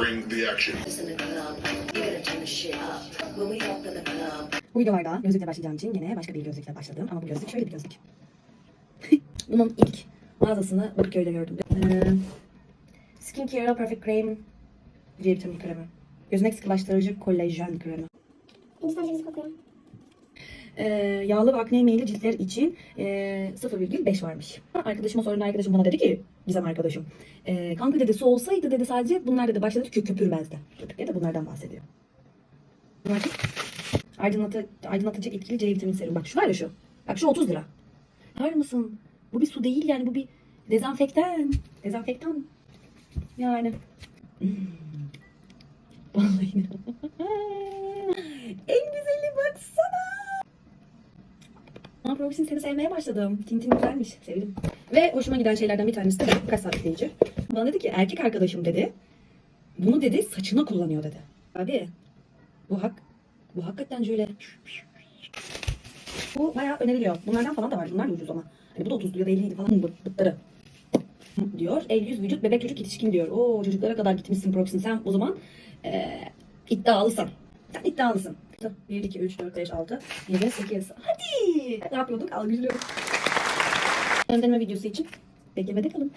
bring the action. Bu videolarda gözlükle başlayacağım için yine başka bir gözlükle başladım. Ama bu gözlük şöyle bir gözlük. Bunun ilk mağazasını Bakırköy'de gördüm. Ee, Skincare Perfect Cream C vitamini kremi. Gözüne sıkılaştırıcı kolajen kremi. Hindistan cevizi kokuyor. Ee, yağlı ve akne meyilli ciltler için e, 0,5 varmış. Arkadaşıma sorun arkadaşım bana dedi ki Gizem arkadaşım. E, kanka dedi su olsaydı dedi sadece bunlar dedi başladı kö köpürmezdi. Köpükleri de bunlardan bahsediyor. Bunlar aydınlatı, aydınlatıcı etkili C vitamini serum. Bak şu var ya şu. Bak şu 30 lira. Var mısın? Bu bir su değil yani bu bir dezenfektan. Dezenfektan. Yani. Hmm. Vallahi. en Aa, Provis'in seni sevmeye başladım. Tintin güzelmiş. Sevdim. Ve hoşuma giden şeylerden bir tanesi de bu. kaç sabitleyici. Bana dedi ki erkek arkadaşım dedi. Bunu dedi saçına kullanıyor dedi. Abi bu hak bu hakikaten şöyle bu bayağı öneriliyor. Bunlardan falan da var. Bunlar da ucuz ama. Hani bu da 30 ya da 50 falan bu bıtları diyor. El yüz vücut bebek çocuk yetişkin diyor. Oo çocuklara kadar gitmişsin Proxin. Sen o zaman eee iddialısın. Sen iddialısın. 1, 2, 3, 4, 5, 6, 7, 8. Hadi. Ne yapıyorduk? Algılıyorduk. Gönderme videosu için beklemede kalın.